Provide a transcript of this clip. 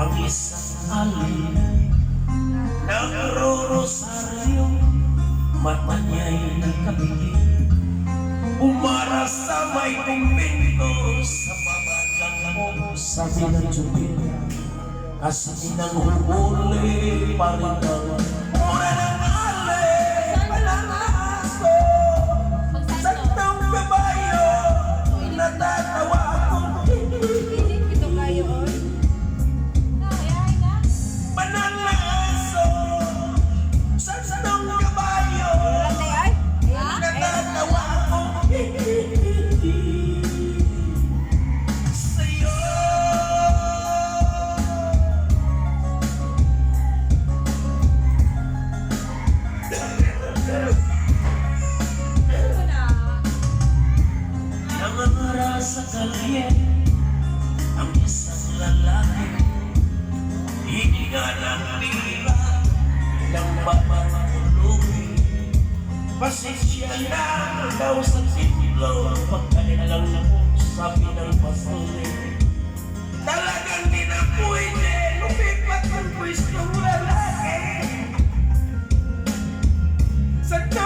ang isang alay ng rorosaryo mata niya'y nagkabigit umara sa may kumpinto sa babagang mo sabi ng tsubin asabi ng hubuli pa rin ang Namamara sa kalye Ang isang lalaki. Hininga ng tira Ng papatulungin Pasensya na daw sa sitlo Pagkalala lang na po sabi ng pasuri Sunday.